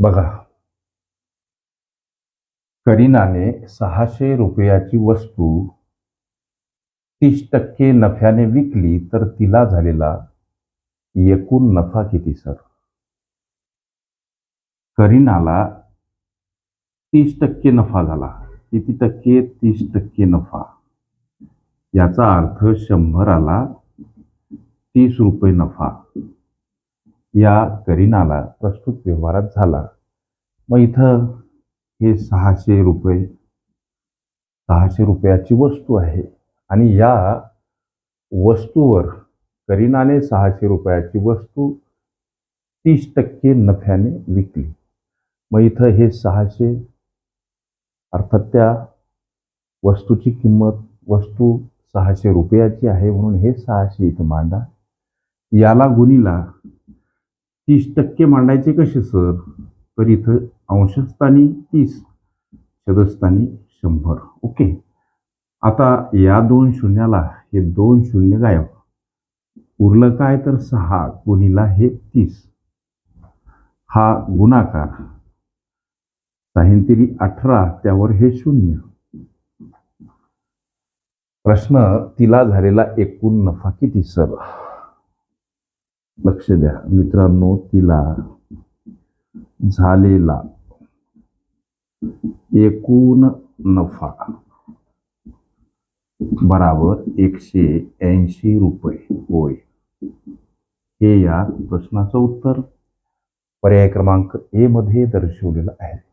बघा. करीनाने सहाशे रुपयाची वस्तू तीस टक्के नफ्याने विकली तर तिला झालेला एकूण नफा किती सर? करीनाला तीस टक्के नफा झाला. किती टक्के? तीस टक्के नफा. याचा अर्थ शंभराला तीस रुपये नफा. या करीनाला प्रस्तुत व्यवहारात झाला. मग इथं हे सहाशे रुपये सहाशे रुपयाची वस्तू आहे आणि या वस्तूवर करीनाने सहाशे रुपयाची वस्तू तीस टक्के नफ्याने विकली. मग इथं हे सहाशे अर्थात त्या वस्तूची किंमत वस्तू सहाशे रुपयाची आहे म्हणून हे सहाशे इथं मांडा. याला गुणीला तीस टक्के मांडायचे कसे सर? तर इथं अंशस्थानी तीस छदस्थानी शंभर. ओके. आता या दोन शून्याला हे दोन शून्य गायब. उरलं काय तर सहा गुणीला हे तीस. हा गुणाकार. साहिंतिरी अठरा त्यावर हे शून्य. प्रश्न तिला झालेला एकूण नफा किती सर? लक्ष द्या. मित्रांनो तिला झालेला एकूण नफा बराबर एकशे ऐंशी रुपये. होय. हे या प्रश्नाचं उत्तर. पर्याय क्रमांक ए मध्ये दर्शवलेलं आहे.